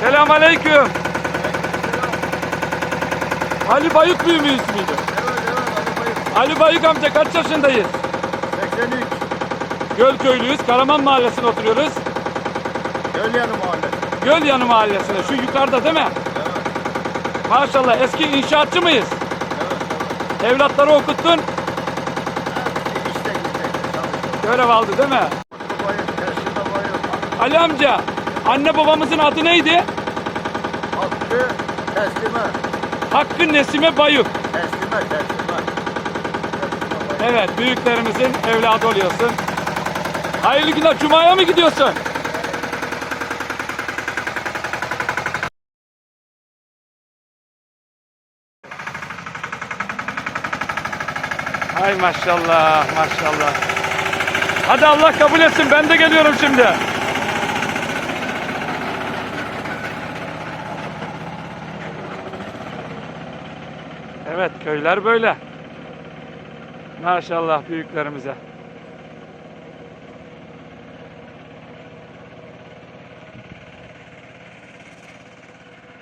Selam aleyküm. Ali Bayık büyü müyüz müydü? Ali Bayık amca kaç yaşındayız? 83 Göl köylüyüz. Karaman mahallesine oturuyoruz. Gölyanı Mahallesi. Göl yanı mahallesine. Şu yukarıda değil mi? Evet. Maşallah eski inşaatçı mıyız? Evet. evet. Evlatları okuttun. İşte gitmekte çalışıyor. Görev aldı değil mi? Bayır. Ali amca anne babamızın adı neydi? Hakkı teslime. Hakkı Nesime Bayık. Teslime, teslime. Evet büyüklerimizin evladı oluyorsun. Hayırlı günler. Cuma'ya mı gidiyorsun? Hay maşallah maşallah. Hadi Allah kabul etsin ben de geliyorum şimdi. Evet köyler böyle. Maşallah büyüklerimize.